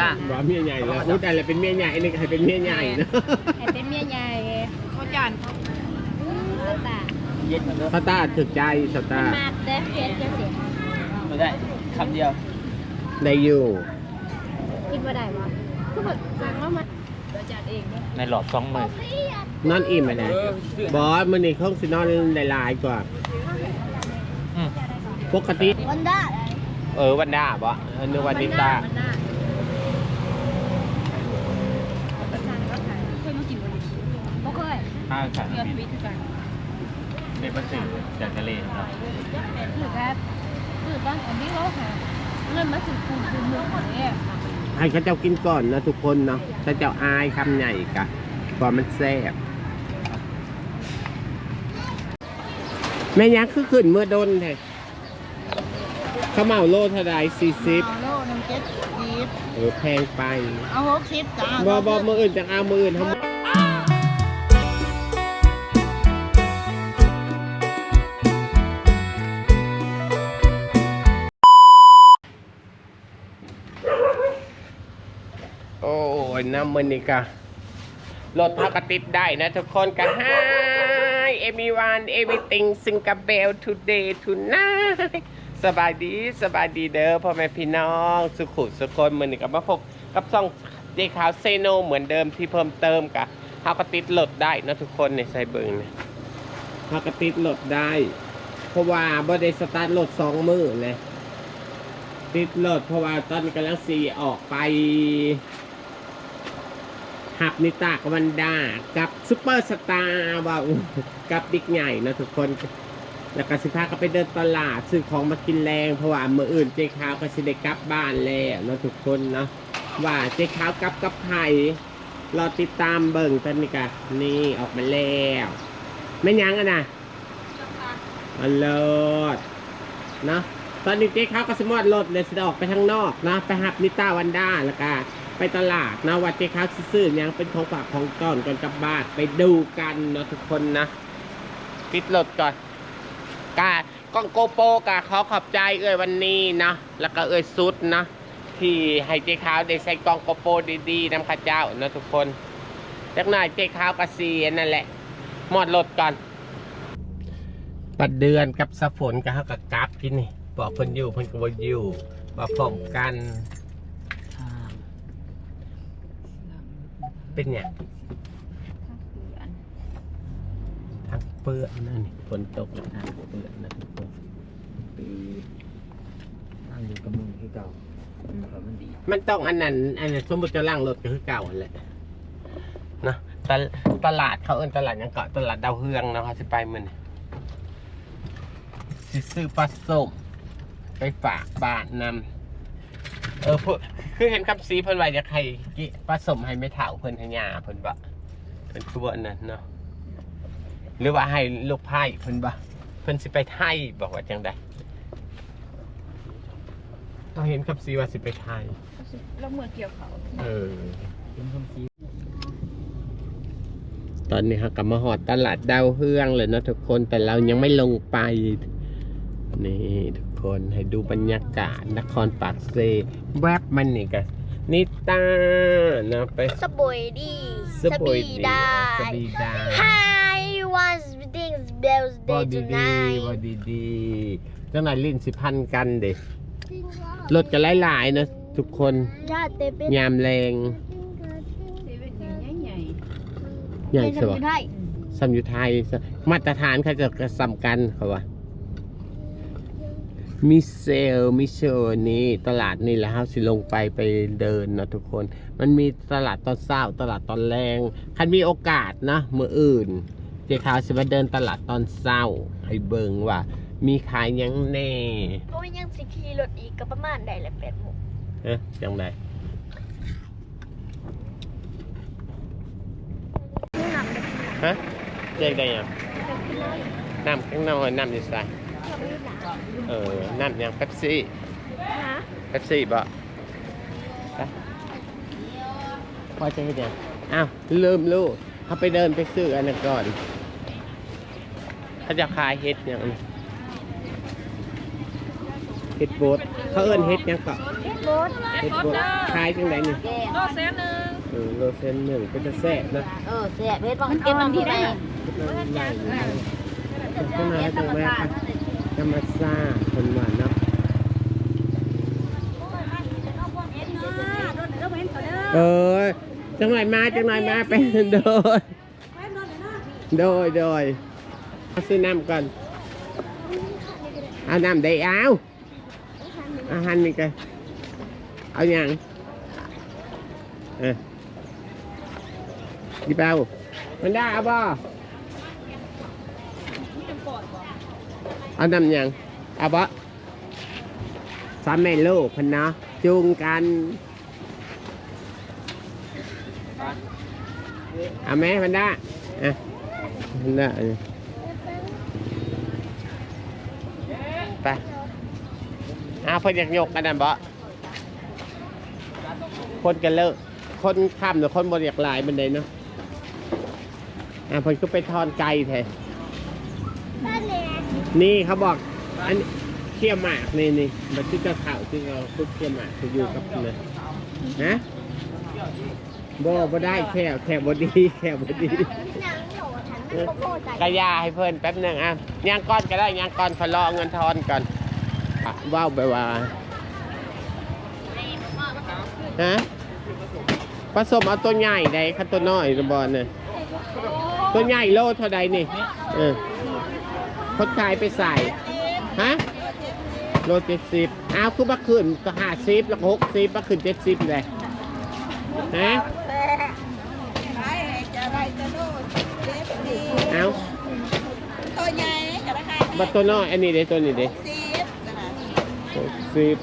จ้าว่าเมียใหญ่แล้วอุ้ยแต่ละเป็นเมียใหญ่นี่ก็ให้เป็นเมียใหญ่นะให้เป็นเมียใหญ่เขาจานเขาอืมตาเย็นเหมือนเดิมสตาร์ถึกใจสตาร์มาเด้เพียนจะเสียไม่ได้คำเดียวได้อยู่กินบ่ได้บ่คือแบบสั่งว่ามันเดี๋ยวจัดเองเด้อในหลอดสองหมื่นนอนอิ่มไหมนะบอสมันนี่เขาสินอนหลายๆกว่าอืมปกติวันด้าเออวันด้าบ่เออนึกวันดิตา วันด้าสั่งก็ขายเคยมากินบ่ดิบ่เคย ข้าวขาเดือนวิทย์กันเป็นภาษีจากทะเลครับคือแบบคือตอนอันนี้เราหาเงินมาถึงคุณคุณมือของเนี่ยให้เขาเจ้ากินก่อนนะทุกคนเนาะถ้าเจ้าอายคำใหญ่กะกว่ามันแซ่บแม่ยักษ์คือขึ้นเมื่อดนแท้ข้าวเหมาโลเท่าไรสี่สิบเอาโลหนึงเจ็ดสิบเออแพงไป เอาหกสิบจ้าบอบอมืออื่นจากเอามืออื่นทำำมันนี่กะรถพักกติดได้นะทุกคนกะ Hi everyone everything Singapore today tonight สบายดีสบายดีเด้อพ่อแม่พี่น้องสุขุสุคนมือนี่กับมาพบกับซ่องเจขาวเซโนเหมือนเดิมที่เพิ่มเติมกะเฮากติดรถได้นะทุกคนในไซเบิงเนี่ยเฮากติดรถได้ เพราะว่าบ่ได้สตาร์ทรถสองมือเลยติดรถเพราะว่าตอนกำลังสีออกไป หับนิตากวันดา กับซุปเปอร์สตาร์ว่ากับบิ๊กใหญ่นะทุกคน แล้วก็สิพาก็ไปเดินตลาดซื้อของมากินแรงเพราะว่ามืออื่นเจ๊ขาวก็สิได้กลับบ้านแล้วนะทุกคนเนาะว่าเจ๊ขาวกลับกับใครรอติดตามเบิ่งกันนี่กะนี่ออกมาแล้วไม่ยั้งอะนะอันเลิศเนาะตอนนี้เจ๊ขาวก็สมอดรถเลยสิได้ออกไปข้างนอกนะไปหับนิตาวันด้าแล้วก็ ไปตลาดนะว่าเจ๊ขาวซื้อยังเป็นของฝากของต้อนก่อนกลับบ้านไปดูกันเนาะทุกคนนะปิดรถก่อนกากล้องโกโปกาขอขอบใจเอ่ยวันนี้นะแล้วก็เอ่ยสุดนะที่ให้เจ๊ขาวได้ใส่กล้องโกโปดีๆนำข้าเจ้านะทุกคนจักหน่อยเจ๊ขาวกระซีนั่นแหละหมดรถก่อนปัดเดือนกับสะฝนกับฮากับกราฟกินนี่ บอกเพิ่นอยู่เพิ่นก็บ่อยู่มาพร้อมกัน เป็นเนี่ยงทางเปื้อนนั่นนี่ฝนตกแล้วทางเปื้อนนะทุกคนนั่งอยู่กับมึงที่เก่าเขามันดีมันต้องอันนั้นอันนั้นสมมติจะล่างรถก็คือเก่าอันแหละนะตลตลาดเขาเอิ้นตลาดหยังเกาะตลาดดาวเฮืองเนาะเขาจะไปมันสิซื้อปลาส้มไปฝากบ้านนำ เออเพื่อคือเห็นคำซีเพิ่นว่าจะใครกิปลาส้มให้ไม่เท่าเพิ่นให้ยาเพิ่นบ่เพิ่นคือว่าอันนั้นเนาะหรือว่าให้ลูกไผ่เพิ่นบ่เพิ่นสิไปไทยบอกว่าจังใดเราเห็นคำซีว่าสิไปไทย แล้วเมื่อเกี่ยวเขาเออเป็นคำซีตอนนี้ครับกลับมาหอดตลาดดาวเฮืองเลยเนาะทุกคนแต่เรายังไม่ลงไป นี่ทุกคนให้ดูบรรยากาศนครปากเซแวบมันนี่กันนิตานะไปสบวยดีสบอยดีสบีดา Hi was things bells บอ day ดีดี tonight บอดีดีเจ้านายลิ้นสิพันกันเด็รถกันหลายๆนะทุกคนญาติเป็นยามแรงเซเว่นอย่างใหญ่ใหญ่สวะได้สัมยุไทยมาตรฐานเขาจะกระสำกันเขาว่า มิเซลมิเชลนี้ตลาดนี่แหละเฮาสิลงไปไปเดินเนาะทุกคน มันมีตลาดตอนเช้าตลาดตอนแรงคันมีโอกาสนะมืออื่น เจ้าขาวสิมาเดินตลาดตอนเช้าให้เบิ่งว่า มีขายหยังแน่โอ้ยยังสิขี่รถอีกก็ประมาณได้ละแปดโมงเอ๊ะจังไดนี่หนักเลยฮะเจ๊ได้ยังน้ำข้างนอกน้ำอยู่ใส่ เราไม่หนักเออน้ำยังเป๊ปซี่ฮะเป๊ปซี่บ่ไปพอจะเห็นยังอ้าวลืมลูกเขาไปเดินไปซื้ออันนั้นก่อนเขาจะขายเห็ดอย่างเฮ็ดโบดเขาเอิ้นเฮ็ดหยังก็รถเฮ็ดโบดขายจังไดนี่โลแสนหนึ่งเออโลเซนหนึ่งก็จะแซ่บนะเออเสียเพชรบางเก็บมันที่ได้ข้างในตรงแม่ค่ะ ธรรมชาติคนหวานเนาะเออจังไหนมาจังไหนมาเป็นโดยโดยโดยเอาซื้อน้ำก่อนเอาน้ำได้เอาอาหารนี่กันเอาอย่างเออดีเปล่ามันได้เอาบ่ เอาน้ำยังเอาบ่สามแม่ลูกพันนะจูงกันเอาแม่พันด้าอะพันด้าไปเอาเพิ่นอยากยกกันนะบ่คนกันเลิกคนข้ามหรือคนบริยากหลายบันไดเนาะอะเพิ่นก็ไปทอนไก่แท้ นี่เขาบอก อันนี้เขี่ยหมากนี่นี่มันที่เจะเข่าที่เราคุกเขี่ยหมากจะอยู่กับนะฮะบ่บ่ได้แค่แค่บ่ดีแค่บ่ดีกระยาให้เพิ่นแป๊บหนึงอะย่างก้อนก็ได้ย่างก้อนขอรอเอาเงินทอนก่อนอะว้าวไปว่าฮะผสมเอาตัวใหญ่ใดคันตัวน้อยระบอลเนี่ยตัวใหญ่โลเท่าใดนี่เออ คนขายไปใส่ ฮะ โลเจ็ดสิบอ้าวคือมาขึ้นก็ห้าสิบแล้วก็หกสิบมาขึ้นเจ็ดสิบเลยฮะเอาตัวใหญ่จะราคาบัตรตัวน้อยอันนี้เด้ตัวนี้เด้สิบนะคะหกสิบ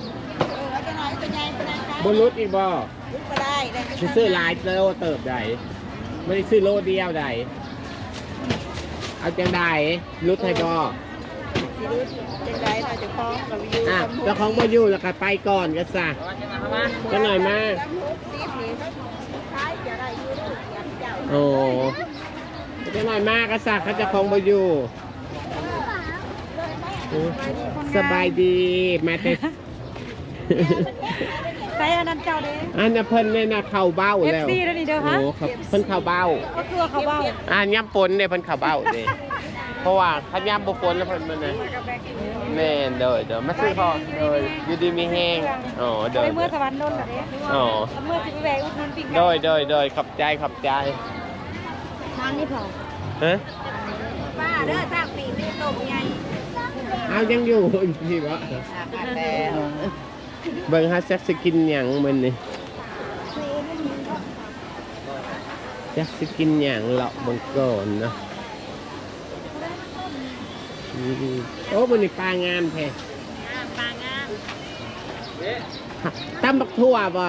เออตัวน้อยตัวใหญ่ตัวนั้นค่ะบนรุษอีกบ่ลุกก็ได้ได้สิซื้อหลายโลเติบใดไม่ได้ซื้อโลเดียวใด เอาจังใดรุดให้บ่สิรุดจังไดเราจะคล้องกับวิวอะเจ้าของบ่อยู่แล้วก็ไปก่อนก็ซะจะหน่อยมากสิบนี่ก็ขายจะได้อยู่อยางเจ้าโอ้จะหน่อยมาก็ซะเขาเจะของบ่อยู่โอ้สบายดีมาแต่ ส่อันนั้นเจ้าเด้อันน่ะเพิ่นเนี่ยนะเข้าเบ้าแล้ว FC แล้วนี่เด้อฮะโอ้ครับเพิ่นเข้าเบ้า ก็คือเขาเบ้าอ่าย่ำปนเนี่ยเพิ่นเข้าเบ้าเด้เพราะว่าถ้าย่ำบ่ปนแล้วเพิ่นมันน่ะแม่นเด้อเด้อมาซื้อของเด้ออยู่ดีมีแฮงอ๋อเด้อไปเมื่เด้ออสวรรค์นนท์น่ะเด้อ๋อเมื่อสิไปแหวกอุดหนุนปิ้งเด้อเด้อเด้อขอบใจขอบใจทางนี้พอฮะป้าเด้อทางปีไม่ตกใหญ่เอายังอยู่พี่บ่แต่ เบิ่งหาจักสิกินหยังมื้อนี้จักสิกินหยังเลาะเบิ่งก่อนเนาะอืมโอ้มื้อนี้ปลางามแท้ปลางามตำบักทั่วบ่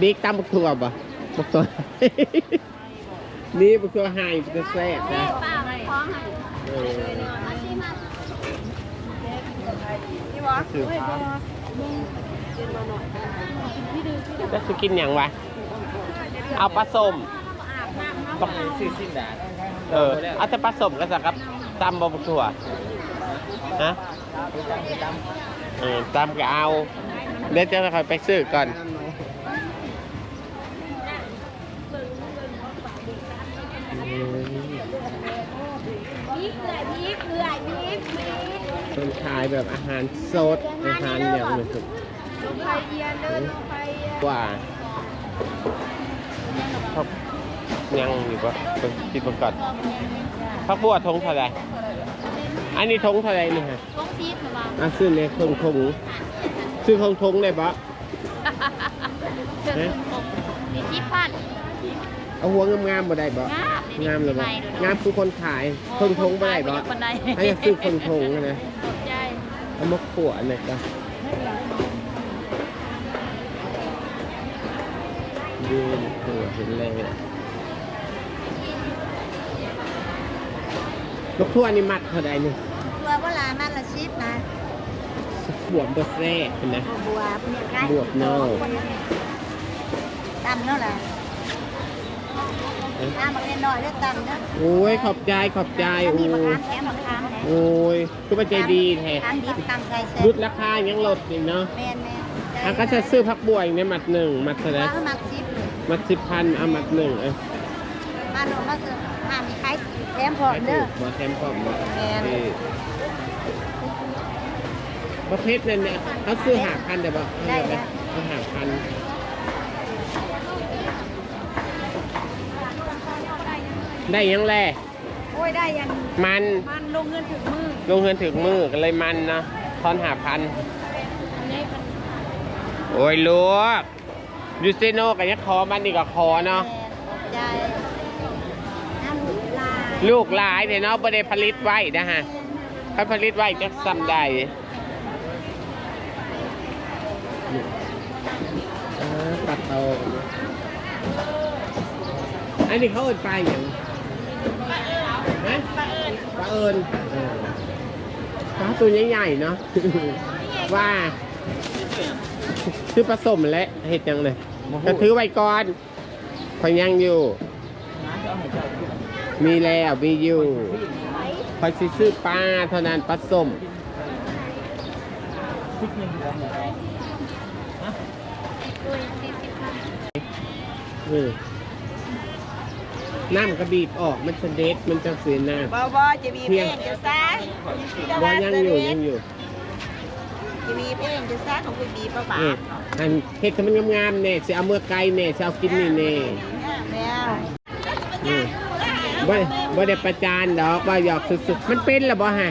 บิ๊กตำบักทั่วบ่บักทั่ว นี่บักทั่วไฮจะแซ่บนะป้าคล้องให้เออนี่บ่คือ จะสิกินหยังวะ เอาปลาส้มบักซื้อสิ้นดาเออ เอาแต่ปลาส้มก็สักครับตำบ่บักทั่วฮะเออตำก็เอา เดี๋ยวจะค่อยไปซื้อก่อนพีกเลยพีกเลยพีกพีกเป็นขายแบบอาหารสดอาหารอย่างหนึ่งลงไปเย็นเดินลงไปเย็นก ว่าพักยังอยู่ปะเป็นกินประกอบพักบัวทงเท่าไหรอันนี้ทงเท่าไหรนี่ฮะลงซีดมาอะซื้อในทงทงซื้อทงทงได้ปะเดินลงดีซีพันเอาหัวงามๆบ่ได้ปะงามงามเลยปะงามคือคนขายทงทงบ่ได้ปะคนใดให้ซื้อทงทงนะใจเอามาขวดหน่อ ยก็ดูเออเห็นเลยลูกทั่วนี่มัดเท่าไหรนี่ตัวเวลามันละชิปนะบวบบดแรกนะบัวเนี่ยใกล้บวบเน่าตำแล้วล่ะอน้ำมันเล่นน้อยเลือกตังค์นะโอ้ยขอบใจขอบใจถ้าโอ้มีมะยขามแถมมะขามแหละโอ้ยคือมันใจดีแท้ขามดิบตังใจแซ่ลบดราคายังลดอีกเนาะแม่นแม่นอะก็จะซื้อพักบัวอีกเนี่ยมัดหนึ่งมัดเท่าไหร่ว่าเขามักชิปเลย มัดสิบพันเอามัดหนึ่งเออมาโน่นมาเจอมามีใครแถมพร้อมเด้อ มาแทมพร้อมมาแม่นนี่ประเภทนั้นเนี่ยเขาซื้อหาพันเดี๋ยวบอกได้ได้ เขาหาพันได้ยังแลโอ้ยได้ยังมันมันลงเงินถึงมือลงเงินถึงมือกันเลยมันเนาะทอนหาพัน อันนี้มันโอ้ยลูก ยูเซโนกันยังคอมันนี่ก็คอเนาะแม่นขอบใจน้ำหมูลายลูกหลายเนี่ยเนาะบ่ได้ผลิตไว้นะฮะถ้าผลิตไว้จะซ้ำได้อ่าตัดเอาอันนี้เขาเอินปลาอย่างฮะปลาเอิญปลาเอิญเออปลาตัวใหญ่ๆเนาะว่า คือผสมและเห็ดยังเลย ก็ถือไว้ก่อนพยังอยู่ มีแล้วมีอยู่คอยสิซื้อปลาเท่านั้นปลาส้มเออน้ำกระบีบออกมันจะเด็ดมันจะเสียน้บ่บ่จะมีเพลงจะซ่าำว่ายังอยู่ยังอยู่ จะมีเพลงจะซ่าของคุณบีประบาเอออันเห็ดให้มันงามๆเนี่ยจะเอาเมื่อไกลเนี่ยจะเอากินนี่เนี่ยแม่อืมบ่บ่ได้ประจานดอกว่าหยอกสุดๆมันเป็นหรือบ่ฮะ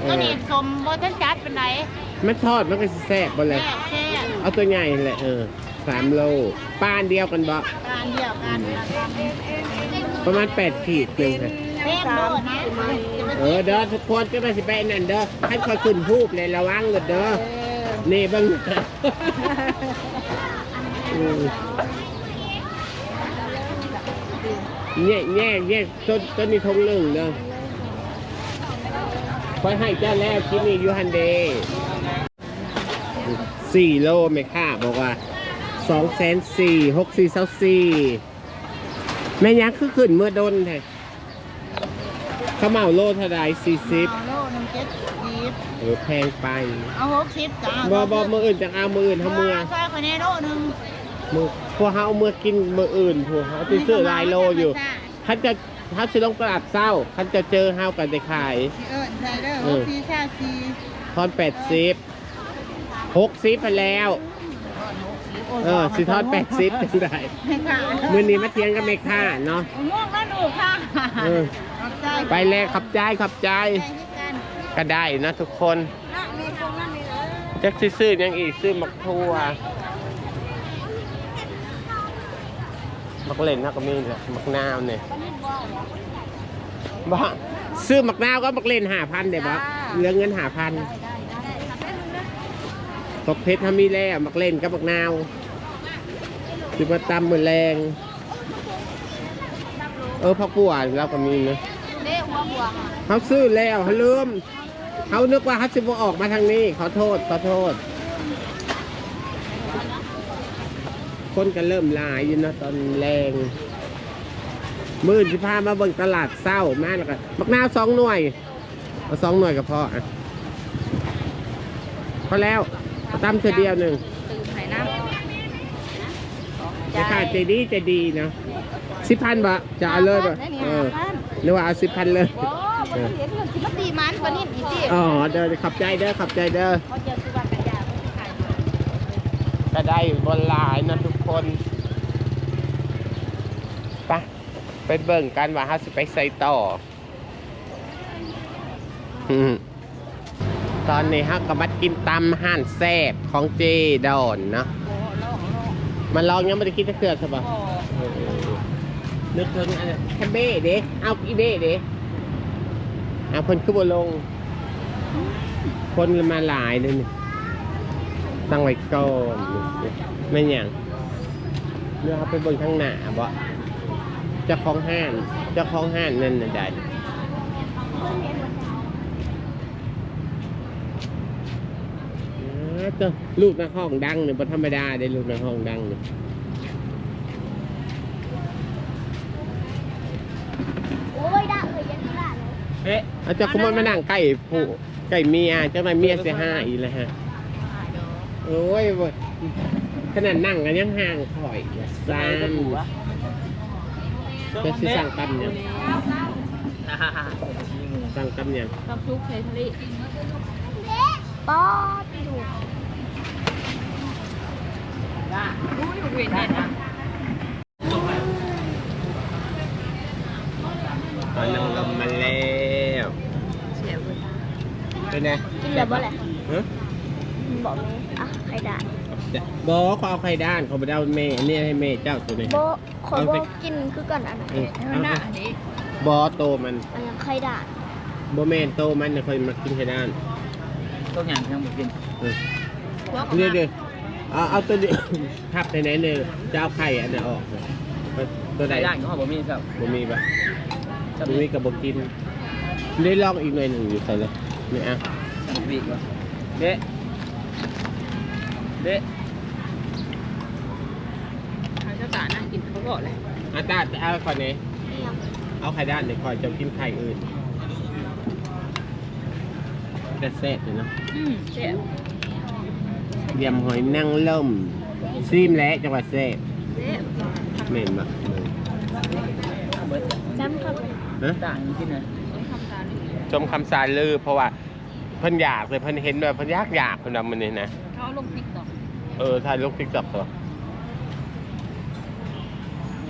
เอก็อนี่สมบ่ทันจัดเป็นไหนมันทอดมันก็สิแซ่บบ่เลยแซ่บแซ่บเอาตัวใหญ่แหละเออสามโลป้านเดียวกันบ่การเดียวกันประมาณแปดขีดหนึ่งค่ะ แป้งโดดนะเออเด้อทุกคนก็มาสิไปนั่นเด้อให้คอยขึ้นทูบเลยระวังเลยเด้อนี่เบ้างอืมแง่แง่แง่ต้นต้นนี้ทงหนึ่งเด้อคอยให้เจ้าแล้วกินนี่อยูฮันเดย์สี่โลไหมค่าบอกว่าสองแสนสี่หกสี่เศร้าสี่แม่ยังคือขึ้นเมื่อดนแท้ ข้าวเหมาโลเท่าไรสี่สิบโลหนึ่งเจ็ดสิบเออแพงไปเอาหกสิบจ้าบอบอมืออื่นจากเอามืออื่นเขามือใช่คนนี้โลหนึ่งมือพวกเขาเอามือกินมืออื่นพวกเขาไปซื้อหลายโลอยู่เขาจะเขาซื้อลงตลาดเศร้าเขาจะเจอเฮากันได้ขายเออใช่เด้อหกสี่ชาสี่ทอนแปดสิบหกสิบไปแล้วเออสิทอนแปดสิบเป็นไรให้ค่ะมือนี้มาเทียงกับแม่ค้าเนาะม่วงแล้วหนูค่ะเออขอบใจ ไปแล้วขับใจขับใจใจให้กันก็ได้นะทุกคนน่ะมีคงนั่นนี่เลยจักสิซื้อหยังอีกซื้อมักทั่วมักเล่นนะก็มีแหละมักนาวเนี่ยบ้าซื้อมักนาวก็มักเล่นหาพันเดี๋ยวบ้เหลือเงินหาพันตกเพชรทำมีแล้วมักเล่นกับมักนาวซื้อมาตำมือแรง เออพักบัวเราก็มีนะ เด้หัวบวกเขาซื้อแล้วเขาลืมเขานึกว่าเขาจะมาออกมาทางนี้ ขอโทษ ขอโทษ คนก็เริ่มหลายอยู่นะตอนแรงมือที่พามาเบิ่งตลาดเศร้ามาแล้วก็มักนาวสองหน่วยเอาสองหน่วยก็พออะพอแล้วเอาตั้มเธอเดียวหนึ่งตื่นไข่น้ราคาใจดีใจดีนะสิบพันบาทจะเอาเลยบะเออ หรือว่าเอาสิบพันเลยำโอ้บ่เห็นเงินสิมาตีมันกว่านี้อีกดิอ๋อเด้อขับใจเด้อขับใจเด้อเขาเจอสุวรรณกัญญาขายก็ได้บนหลายนะทุกคนไปไปเบิ่งกันว่าเขาสิไปใส่ต่ออืมตอนนี้ฮักก็มากินตำห่านแซ่บของเจดอนเนาะมันลองยังไม่ได้กินตะเกียบใช่ปะเออ นึกถึงอันนั้นแคมเบ้เด้เอาอีเบ้เด้เอาคนขึ้นบนลง คนมาหลายเลยนี่ตั้งไว้ก่อนไม่นหยังเนื้อเขาไปบนข้างหน้าบ่เจ้าของห้างเจ้าของห้างนั่นน่ะได้อ้วเจ้าลูกนักห้องดังเนี่ยธรรมดาได้ลูกนักห้องดังเนี่ย เอ๊ะอาจจะขโมยมานั่งใกล้ผู้ใกล้เมียเจ้าหน่อยเมียเสียห้าอีกเลยฮะโอ้ยเว้ยขนาดนั่งกันยังห่างข่อยอย่าซ่านจะสิสั่งตำยังสั่งตำยังกับซุกใส่ทะเลป๊อดดูรู้อยู่เวียนเนี่ยนะตอนนั่งลมมาแล้วเสียเวลา เป็นไงกินแล้วบ่แหละฮะบอกไหมอะใครด่าบอกเขาเอาไข่ด้านเขาไปเอาเมย์อันนี้ให้เมย์เจ้าตัวนี้ โบขอยโบกินคือก่อนอันไหนเออเอาหน้าอันนี้บอโตมันอันยังใครด่าโบเมนโตมันเนี่ยคอยมากินไข่ด้านต้องอย่างที่ต้องกินเออเดี๋ยวเดี๋ยวเอาเอาตัวนี้ ทับในไหนเนี่ยจะเอาไข่อันนี้ออกเลยตัวไหนได้ด้านก็หอมบะหมี่ครับบ่มีปะจะบ่มีกับบกินได้ลองอีกหน่อยหนึ่งอยู่ใส่เลย นี่อะสั่งบีกวะเด๊ะเด๊ะเขาจะตานั่งกินเขาบอกเลยอาตาจะเอาก่อนนี้เนี่ยเอาไข่ด้านเดี๋ยวคอยจะกินไข่อื่นแต่แซ่บเลยเนาะอืมเสียเยี่ยมหอยนางรมซีมและจังหวัดแซ่บเสียเหม็นปะเบิร์ดจำครับฮะต่างกินนะต้องทำตาดี ชมคำสารลือ เพราะว่าเพิ่นอยากเลยเพิ่นเห็นแบบเพิ่นอยากอยากเพิ่นทำมันนี่นะเขาลงติ๊กต็อกเออถ่ายรูปติ๊กต็อกตัว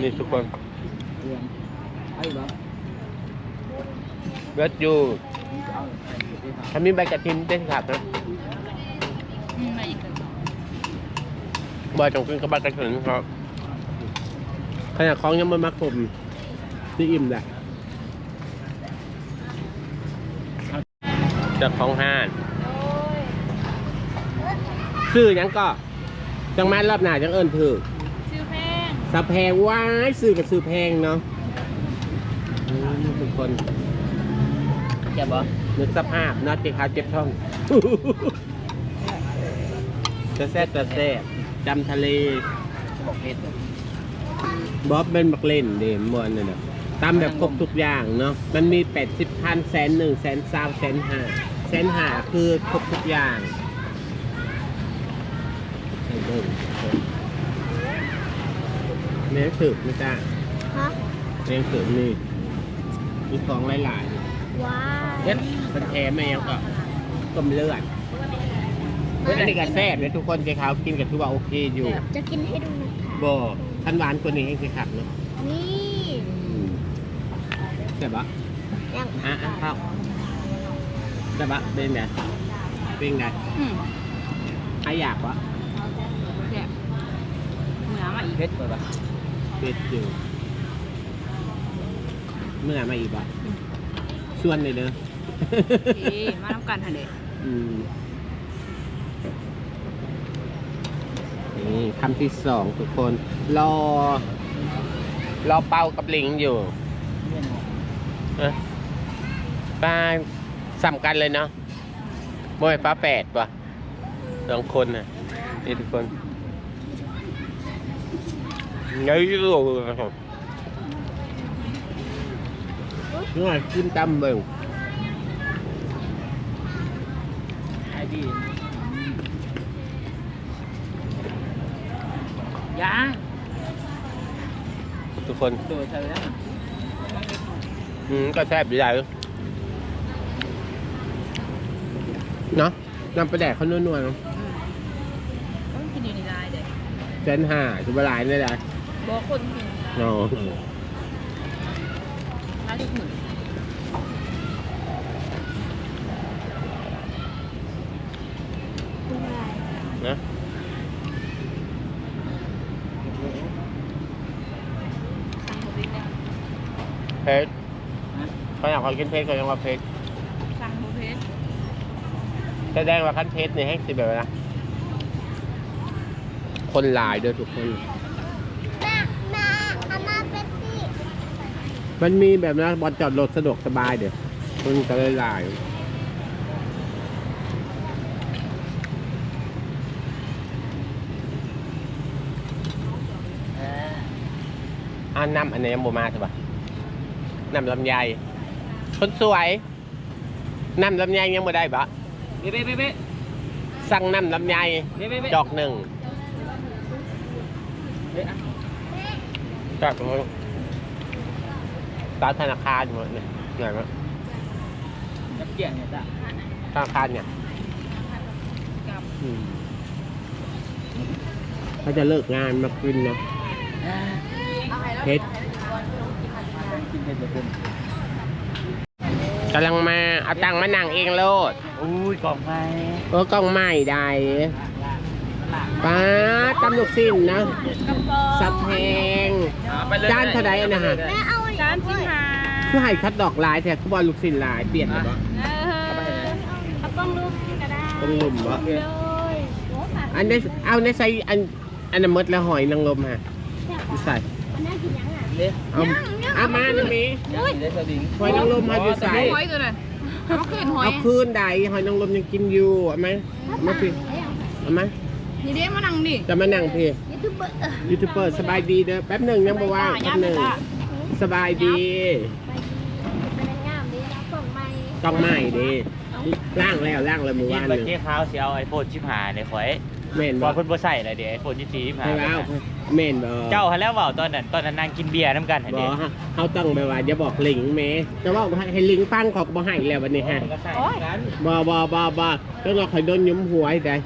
นี่ทุกคนเรื่องไอ้บ้าเวทอยู่ถ้ามีใบกระถินเต้นขับนะอืมมาอีกแล้วบ่จงกินกับใบกระถินครับขนาดของยังไม่มาคมที่อิ่มแหละ จากของห้านซื้อหยังก็จังแม่นรอบหน้าจังเอิญถือชื่อแพงสะแพงว้ายซื้อกับซื้อแพงเนาะอืมทุกคนแกบอกนึกสภาพเนาะเจ็บขาเจ็บท้องจะแซ่บจะแซ่บจำทะเลบอกเผ็ดบ๊อบเป็นบักเล่นเดมวนนั่นน่ะ ตามแบบครบทุกอย่างเนาะ มันมีแปดสิบพันแสนหนึ่งแสนสามแสนห้าแสนห้าคือครบทุกอย่างใส่เบิ้งเนื้อสืบไม่จ้าฮะเนื้อสืบนี่มีของหลายว้าๆวเน็ดมันแถมมายังก็ต้มเลือดเฮ้ยอันนี้ก็แซ่บเลยทุกคนเจ๊ขาวกินกับทุกว่าโอเคอยู่ จะกินให้ดูนะคะบ่ทันหวานกว่านี้ให้คือขับเนาะนี่อืม แซ่บปะยังอะอะเข้าแซ่บปะเป็นไงเป็นไงอืมใครอยากวะเสียเหนือมาอีกเผ็ดกว่าปะเป็ดอยู่เมื่อมาอีกปะส่วนเลยเด้อเอ๊ะมาน้ำกันทันเดะอืมนี่คำที่สองทุกคน รอ รอเป้ากับลิงอยู่เอ้ย ป้าสำกันเลยเนาะโมยฟ้าแปดปะสองคนน่ะนี่ทุกคนเงยรู้ครับนี่ไงกินตำเบิ่งไอ้ดียาทุกคนโดดใส่แล้ว อืมก็แซ่บอยู่ใหญ่เนาะนำไปแดกเขานวลๆเนาะต้องกินอยู่ในลายเด็เซนห้าจุบลายนี่แหละบอกคนกินอ๋อร้านที่หมื่นนะ สั่งหมดเลยนะ เพชรเขา อยากขอกินเพชรเขายังว่าเพชรสั่งหมดเพชรแสดงว่าขั้นเพชรเนี่ยให้สิแบบนะคนหลายเด้อทุกคนแม่แม่อามาเป็นที่มันมีแบบนะบอลจอดรถสะดวกสบายเดี๋ยวคนก็เลยหลายอ่าน้ำอันนี้ยังบ่มาใช่ปะน้ำลำไย คนสวยเน้ำลำไยยังบ่ได้ปะเบ๊ะเบ๊ะเบ๊ะเบ๊ะสั่งน้ำลำไยเบ๊ะเบ๊ะเบ๊ะจอกหนึ่งเบ๊ะอะจอกหนึ่งตามธนาคารหมดเนี่ยไหนวะน้ำเกี่ยงเนี่ยจ้ะธนาคารเนี่ยอืมเขาจะเลิกงานมากินเนาะเพชรกินเผ็ดเหลือเกินกำลังมา เอาตังค์มานั่งเองโลด อุ้ยกล่องไม้เออกล้องไม่ได้ป้าตำลูกสิ้นนะสับแพงไปเลยจานเท่าใดอะนะฮะแม่เอาสามสิบห้าคือให้คัดดอกลายแท้คือบ่ลูกสิ้นลายเปลี่ยนหรือเปล่าเออเอาต้องลูกก็ได้ต้องลุ่มบ่เลยโอ้ตัดอันนี้เอาในใส่อันอันนั้นหมดแล้วหอยนางรมฮะใส่มันน่ากินยังอะเบ๊ะเอาเอามาหน่อยมียังได้สวิงหอยนางรมมาอยู่ใส่หอยตัวน่ะเอาขึ้นหอยเอาคืนใดหอยนางรมยังกินอยู่เอาไหมเอามาพี่เอาไหมนี่เด้มานั่งดิจะมานั่งพี่ยูทูบเบอร์ยูทูบเบอร์สบายดีเด้อแป๊บหนึ่งยังบ่ว่างแป๊บหนึ่งสบายดีเป็นงามดีแล้วส่งไม่ต้องไม่ดีล่างแล้วล่างแล้วมือยิว่านนหเมื่อนึ่งกี้เขาเสียเอาไอโฟนชิบหายในข่อยเมนบบ่อกเพิ่นบ่ใส่เลยเดี๋ยวไอโฟนที่สี่ชิบหาให้ยแล้ว เมนบ่เจ้าหันแล้วเปล่าตอนนั้นตอนนั้นนางกินเบียร์น้ำกันหันบเดีอยกฮะเขาต้องไปว่าอย่าบอกลิงแม่จะบอกให้ให้ลิงฟังเขอบ่ให้แล้ววันนี้ฮะก็ใส่กันบ่บ่บ่บ่ต้องรอคอยโดนยุ้มหัวให้ได้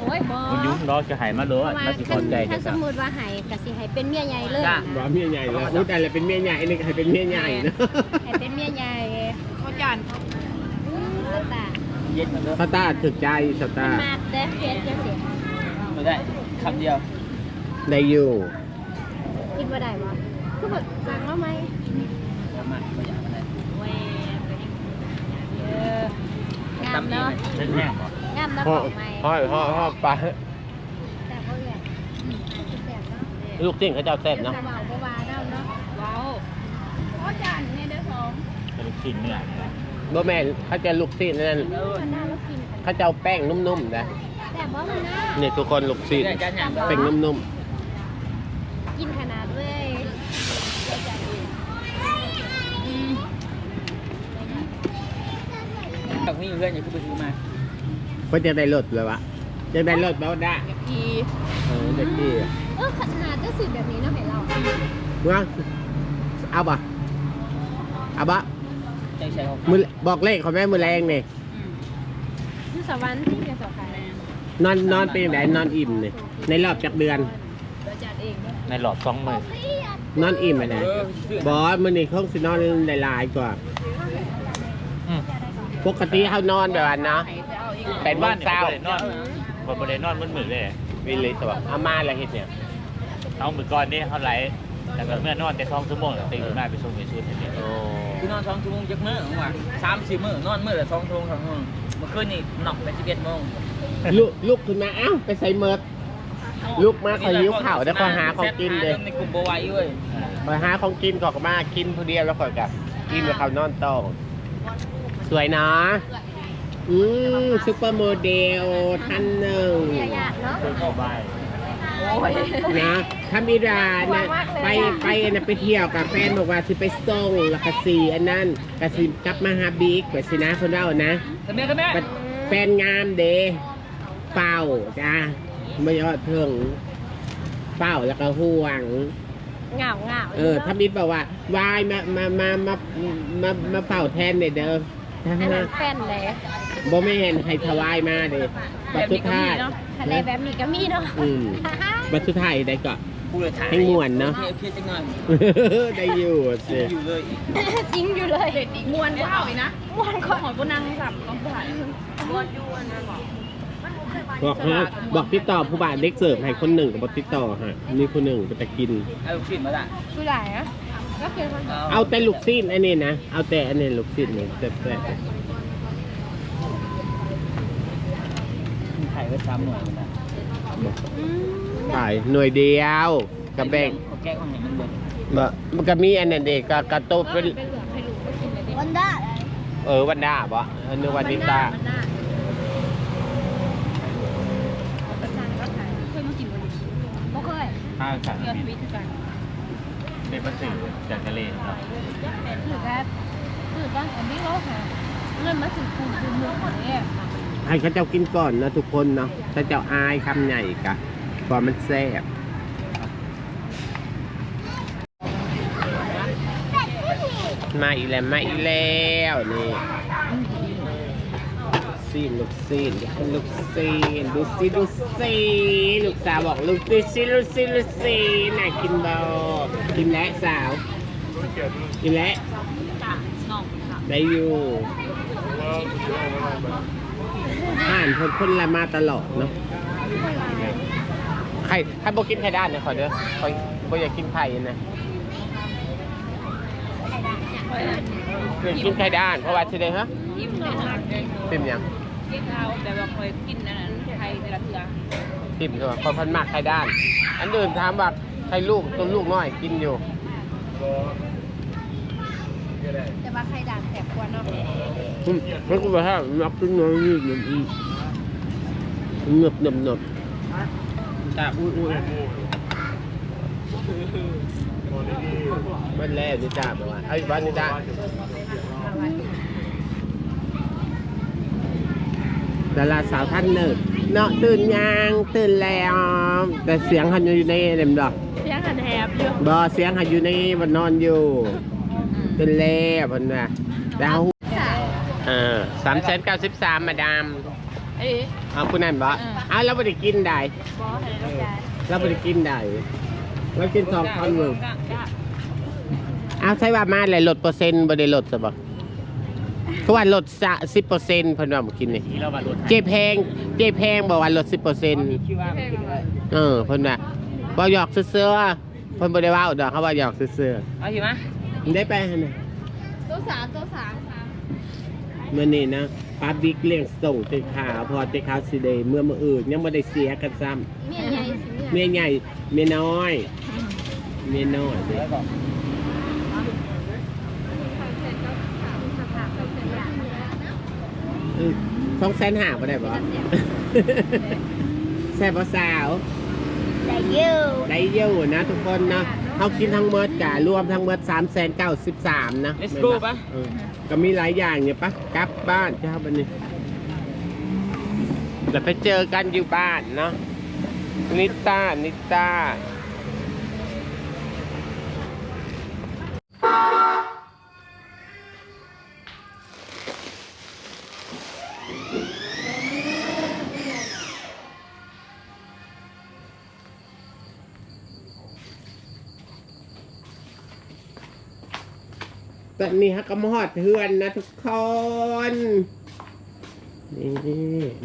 โอ้ยบอมันยุ่งรอจะหายมาเลยเราสิพอใจถ้าจะสสั่มงมติว่าให้ก็สิให้เป็นเมียใหญ่เลยบ่เมียใหญ่แล้วพูดอะไรเป็นเมียใหญ่นี่ก็ให้เป็นเมียใหญ่นะให้เป็นเมียใหญ่เขาจานเย็นเหมือนเดิมสตาร์ถึกใจสตาร์ มากเด้เพชรจะเสียไม่ได้คำเดียว ได้อยู่คิดว่าได้บ่คือแบบสั่งแล้วไหมทำไมไม่อยากอะไรเว้ยเอองามเนาะเล่นแห้งบ่งามเนาะห่อของใหม่ห่อห่อห่อปลาแต่เขาเรียกแซ่บเนาะลูกจิ้งเขาเจ้าแซ่บเนาะเบาๆเบาๆเนาะเนาะว้าวเขาจานนี่เด้อสองเป็นลูกชิ้นเนื้อบ่แม่นเขาจะลูกซีนนั่นมันน่ารักกินกันเขาจะเอาแป้งนุ่มๆนะแต่บ่มันน่านี่ทุกคนลูกซีนได้จานอย่างแป้งนุ่มกินขนาดเว้ยอืม แบบนี้เพื่อนอย่าเพิ่งไปซื้อมาๆเพื่อจะได้รสเลยวะจะได้รสเบาได้อีเออเด็กที่เออขนาดจะสิแบบนี้เนาะให้เราว่าเอาปะเอาปะใจใช้เขามือบอกเลขเขาแม่มือแรงนี่คือสวรรค์ที่เป็นสวรรค์นอนนอนเป็นยังไงนอนอิ่มนี่ในรอบจากเดือนเราจัดเองเนาะในหลอดสองมือนอนอิ่มไปไหนเออซื้อบอสมือนี่เขาสินอนได้หลายกว่า อืม ปกติเขานอนแบบนั้นเนาะเป็นบ้านเศร้าบ่ได้นอนคนบ่ได้นอนมืดมืดๆเลยวิลิสบอกอาม่าอะไรเฮ็ดเนี่ยเอามือก่อนนี่เขาไหลแต่ก็เมื่อนอนแต่สองชั่วโมงแล้วตื่นขึ้นมาไปส่งไปชุดเห็นเดียวโอ้คือนอนสองชั่วโมงจักมื้อของว่าสามสี่มื้อนอนมื้อละสองชั่วโมงสองชั่วโมงเมื่อคืนนี่หนอกไปสิบเอ็ดโมงลุกลุกขึ้นมาเอ้าไปใส่เมิด ลุกมาคอยยิ้วเข่าวแล้วคอยหาของกินเลยในกลุ่มบไหวเว้ยคอยหาของกินขอกมากินผู้เดียวแล้วคอยกลับกินแล้วเขานอนโตอง สวยเนาะอืมซุปเปอร์โมเดลท่านหนึ่งยากเนาะเดินเข้าบ้านโอ้ยนะถ้ามีดาเนี่ยไปไปนะไปเที่ยวกับแฟนบอกว่าสิไปส่งแล้วก็สีอันนั้นก็สิกลับมาหาบิ๊กแบบสินะคนเล่านะกันแม่กันแม่บัดแฟนงามเดเฝ้าจ้าไม่ยอดเพิ่งเฝ้าแล้วก็ห่วงเหงาเหงาเออถ้ามิดบอกว่าวายมามามามามามาเฝ้าแทนเด้อเด้อถ้า อันนั้นแฟนเลยบ่ไม่เห็นให้ถวายมาเด้บัดสุดท้ายทะเลแบบนี้ก็มีเนาะอืมบัดสุดท้ายได้ก็กูเลยถ่ายให้ม่วนเนอะโอเคโอเคจังหน่อยได้อยู่สิอยู่เลยจริงอยู่เลยมวนเปล่าอีนะมวนก่อนหอยบุนังสับต้องถ่ายมวนยวนนะบอกบอกฮะบอกติดต่อผู้บ่าวเด็กเสิร์ฟให้คนหนึ่งกับบอกติดต่อฮะนี่คนหนึ่งก็จะกินเอาลูกชิ้นมาละคือไหนอะ ก็คือมันเอาแต่ลูกซีนอันนี้นะ เอาแต่อันนี้ลูกซีนนี่แต่แต่ถ่ายไว้สามหน่วยนะขายหน่วยเดียวกับแบ่งเอาแก้ของเห็นมันเบิดบ่มันก็มีอันนั้นเด็กกกระตุกเป็นเป็นเหลืองให้ลูกก็กินเลยดิวันด้าเออวันด้าบ่เออนึกว่าดิตามันน่ามันน่าก็ขายเคยมากินวันนี้บ่เคยข้าวสั่งเดียวชีวิตคือกัน เป็นมันสื่อจากทะเลครับ คือแบบคือตอนอันนี้เราหาเงินมาถึงคุณคุณมุกเนี่ยให้เขาเจ้ากินก่อนนะทุกคนเนาะถ้าเจ้าอายคำใหญ่กะกว่ามันแซ่บมาอีกแล้วมาอีกแล้วนี่ ซีนลูกซีนลูกซีนดูซีดูซีลูกสาวบอกลูกดูซีลูกซีลูกซีน่ากินบ่กินแล้วสาวกินแล้วค่ะน้องค่ะได้อยู่อ่านคนคนละมาตลอดเนาะไข่ใครบอกกินไข่ด้านเนี่ยขอเด้อขอบอกอยากกินไข่นะอยากกินไข่ด้านเพราะว่าที่ใดฮะยิ้ม หน่อยติมยังกินเอาแบบว่าเคยกินนั่นน่ะไทยแต่ละเทือติมใช่ไหมคนพันมากไข่ด้าน อันอื่นถามว่าไข่ลูกตัวลูกน้อยกินอยู่แต่ว่าไข่ด่างแสบกว่าเนาะอืมมันก็แบบว่านับเป็นน้อยนิดหนึ่งอีกเงือบหนบหนบตาอุ้ยอุ้ยมันแล้วนี่จ้าบอกว่าเอาอีกบ้านนี่จ้า ดาราสาวท่านหนึ่งเนาะตื่นยังตื่นแล้ว แต่เสียงหันอยู่ในเล่มดอกเสียงหันแหบอยู่บอเสียงหันอยู่ในบนนอนอยู่ตื่นแล้วบนน่ะดาวสาวเออสามแสนเก้าสิบสามมาดามเอ้ยเอาคุณนั่นบ่เออเอาเราไม่ได้กินได้บอสให้เราใจเราไม่ได้กินได้เรากินสองคอนหนึ่งเอาใช่ว่ามาเลยลดเปอร์เซ็นต์บ่ได้ลดซะบ่คื อว่าลดสะสิบเปอร์เซ็นต์เพิ่นว่าเมื่อกี้นี่ที่เรามารถเจแพงเจแพงบอกว่าลดสิบเปอร์เซ็นต์คิดว่ามันกินได้เออเพิ่นว่าบ่หยอกซื่อๆเพิ่นบ่ได้เว้าดอกเขาว่าหยอกซื่อเอาหิมะๆได้ไปหั่นน่ะตัวสามตัวสามมื่อนี้นะป้าบิ๊กเลี้ยงส่งเจ้าขาวพอเจ้าขาวสิเดย์เมื่อมื่ออื่นยังไม่ได้เสียกันซ้เมียใหญ่สิำเมีเมียยใหญ่เมียน้อย เมียน้อยเด้ สองแสนห้าบ่ได้บ่ แซ่บบ่สาว ได้เยอะได้เยอะนะทุกคนนะเขากินทั้งหมดกะรวมทั้งหมดสามแสนเก้าสิบสามนะ Let's go ปะ เออก็มีหลายอย่างเนี่ยปะกลับบ้านเจ้าบันนี้เดี๋ยวไปเจอกันอยู่บ้านเนาะนิต้านิต้า ตอนนี้ฮะก็มาฮอดเฮือนนะทุกคนนี่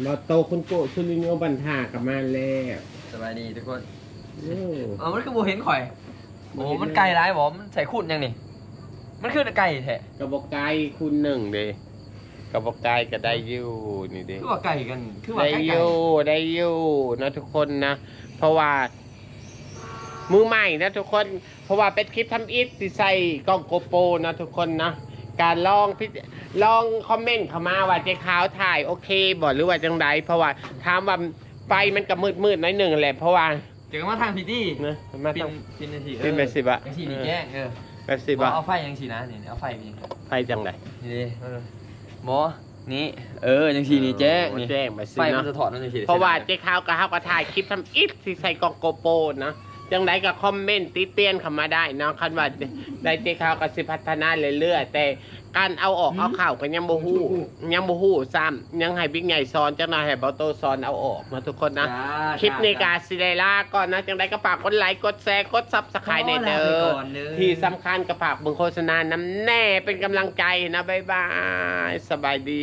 มาโตคนโกชุลิโนบันทากลับมาแล้วสบายดีทุกคนโอ้เออมันคือโบเห็นข่อยโอ้มันไกลร้ายบอมันใส่ขุดยังนี่ มันคือไก่แท้กระบอกไก่คุณหนึ่งเด้กระบอกไก่ก็ได้อยู่นี่เด้คือว่าไก่กัน คือว่าได้ไก่อยู่ได้อยู่นะทุกคนนะ เพราะว่า มือใหม่นะทุกคน เพราะว่าเป็นคลิปทำอิฐที่ใส่กล้องโกโปรนะทุกคนนะ การลองพิจลองคอมเมนต์เข้ามาว่าเจ๊ขาวถ่ายโอเคบ่หรือว่าจังไดเพราะว่าถามว่าไฟมันก็มืดมืดๆหน้อยหนึ่งแหละเพราะว่าเจอกันมาทางพิธีนะมาปิต้นองปินนาทีปินไปสิบะยังสีนี่แจ้งเออไปสิบอกบะเอาไฟยังสีนะนี่เอาไฟนี่ไฟจังไดนี่ดิเออหมอนี่เออยังสีนี่แจ้งนี่แจ้งไปสิไฟมัเนาะนจะถอดนั่นยังสีเพราะว่าเจ๊ขาวกับเฮาก็ถ่ายคลิปทำอิฐที่ใส่กล่องโกโปรนะ จังไดก็คอมเมนต์ติเตียนเข้ามาได้เนาะคันว่าได้เจ๊ขาวก็สิพัฒนาเรื่อยๆแต่การเอาออกเอาเข้าก็ยังบ่ฮู้ยังบ่ฮู้ซ้ำยังให้บิ๊กใหญ่สอนจังไดให้เบาโตสอนเอาออกนะทุกคนนะ คลิปในการสิได้ลาก่อนนะ จังไดก็ฝากกดไลค์กดแชร์กดซับสไครต์ในเด้อที่สำคัญก็ฝากเบิ่งโฆษณาน้ำแน่เป็นกำลังใจนะ บ๊ายบาย สบายดี